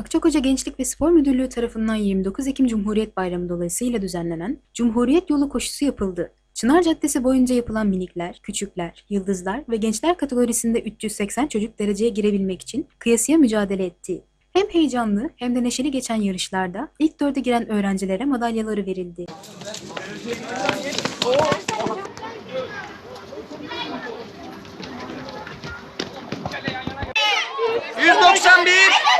Akçakoca Gençlik ve Spor Müdürlüğü tarafından 29 Ekim Cumhuriyet Bayramı dolayısıyla düzenlenen Cumhuriyet Yolu koşusu yapıldı. Çınar Caddesi boyunca yapılan minikler, küçükler, yıldızlar ve gençler kategorisinde 380 çocuk dereceye girebilmek için kıyasıya mücadele etti. Hem heyecanlı hem de neşeli geçen yarışlarda ilk dörde giren öğrencilere madalyaları verildi. 191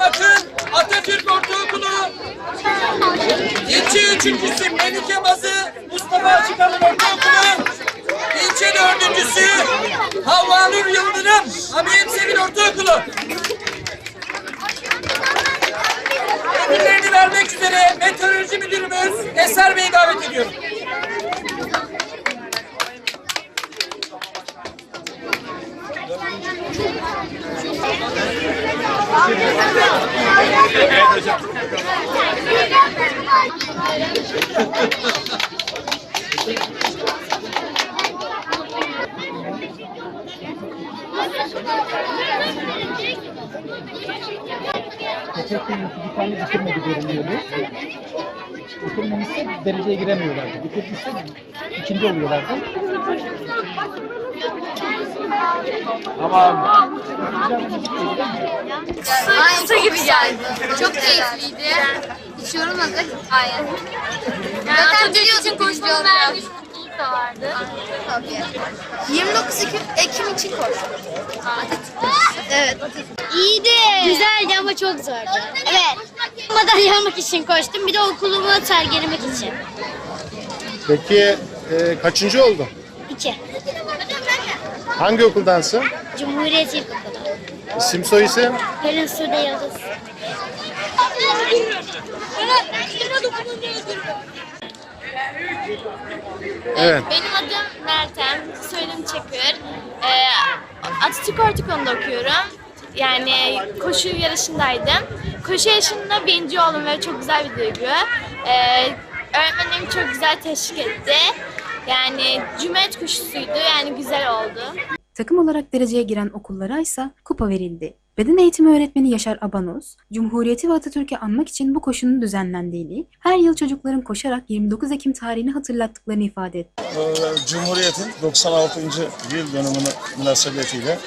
Akın Atatürk Ortaokulu. İlçe üçüncüsü Melike Bazı Mustafa Açıkalın Ortaokulu. İlçe dördüncüsü Havva Nur Yıldırım Hamiyet Sevil Ortaokulu. Ödüllerini vermek üzere Meteoroloji Müdürümüz Eser Bey'i davet ediyorum. Geçen yıl bir tane bitirmedi görünüyordu. Bitirmemişse dereceye giremiyorlardı. Bitirdiyse ikinci oluyorlardı. Kısa gibi geldi. Çok keyifliydi. Hiç yorulmadık. Aynen. Yani Atatürk için koşmanın verdiği mutluluk da vardı. Tabii. 29 Ekim, Ekim için koştum. Evet. İyiydi. Güzeldi ama çok zordu. Evet. Madalya almak için koştum. Bir de okulumu sergilemek için. Peki e, kaçıncı oldu? İki. Hangi okuldansın? Cumhuriyet İlkokulu. İsim soy isim? Pelin Sude Yıldız. Evet. Benim adım Meltem, soyadım Çakır. Ee, Atatürk Ortaokulu'nda okuyorum. Yani koşu yarışındaydım. Koşu yarışında birinci oldum ve çok güzel bir duygu. Ee, öğretmenim çok güzel teşvik etti. Yani Cumhuriyet koşusuydu, yani güzel oldu. Takım olarak dereceye giren okullara ise kupa verildi. Beden eğitimi öğretmeni Yaşar Abanos, Cumhuriyeti ve Atatürk'ü anmak için bu koşunun düzenlendiğini, her yıl çocukların koşarak 29 Ekim tarihini hatırlattıklarını ifade etti. Ee, Cumhuriyet'in 96. yıl dönümünü münasebetiyle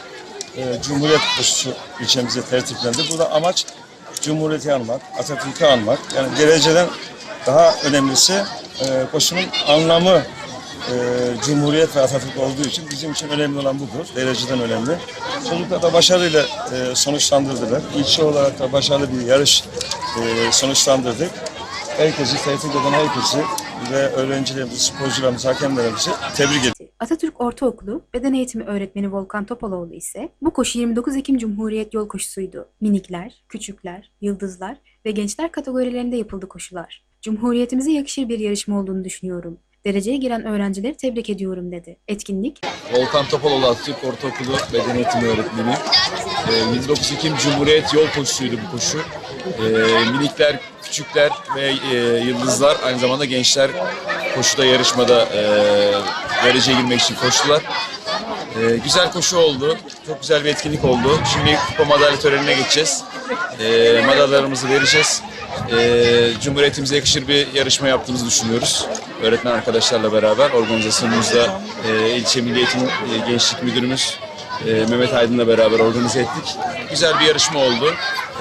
e, Cumhuriyet koşusu ilçemize tertiplendi. Burada amaç Cumhuriyet'i anmak, Atatürk'ü anmak. Yani dereceden daha önemlisi e, koşunun anlamı e, Cumhuriyet ve Atatürk olduğu için bizim için önemli olan budur. Dereceden önemli. Çocuklar da başarıyla e, sonuçlandırdılar. İlçe olarak da başarılı bir yarış e, sonuçlandırdık. Herkesi, tehdit eden herkesi ve öğrencilerimizi, sporcularımızı, hakemlerimizi tebrik ediyorum. Atatürk Ortaokulu Beden Eğitimi Öğretmeni Volkan Topaloğlu ise bu koşu 29 Ekim Cumhuriyet Yol Koşusuydu. Minikler, küçükler, yıldızlar ve gençler kategorilerinde yapıldı koşular. Cumhuriyetimize yakışır bir yarışma olduğunu düşünüyorum. Dereceye giren öğrencileri tebrik ediyorum dedi. Etkinlik Volkan Topaloğlu Atatürk Ortaokulu Beden Eğitimi Öğretmeni. Ee, 29 Ekim Cumhuriyet yol koşusuydu bu koşu. Ee, minikler, küçükler ve e, yıldızlar aynı zamanda gençler koşuda yarışmada e, dereceye girmek için koştular. Ee, güzel koşu oldu. Çok güzel bir etkinlik oldu. Şimdi kupa madalya törenine geçeceğiz. Ee, madalyalarımızı vereceğiz. Ee, Cumhuriyetimize yakışır bir yarışma yaptığımızı düşünüyoruz. Öğretmen arkadaşlarla beraber organizasyonumuzda e, ilçe Milli Eğitim e, Gençlik Müdürümüz e, Mehmet Aydın'la beraber organize ettik. Güzel bir yarışma oldu.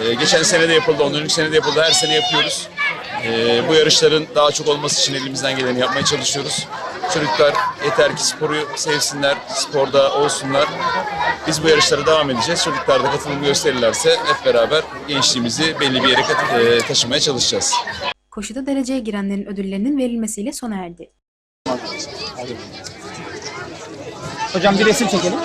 E, geçen sene de yapıldı, ondan önceki sene de yapıldı. Her sene yapıyoruz. E, bu yarışların daha çok olması için elimizden geleni yapmaya çalışıyoruz. Çocuklar yeter ki sporu sevsinler, sporda olsunlar. Biz bu yarışlara devam edeceğiz. Çocuklar da katılım gösterirlerse hep beraber gençliğimizi belli bir yere kat- e, taşımaya çalışacağız. Koşuda dereceye girenlerin ödüllerinin verilmesiyle sona erdi. Hocam bir resim çekelim.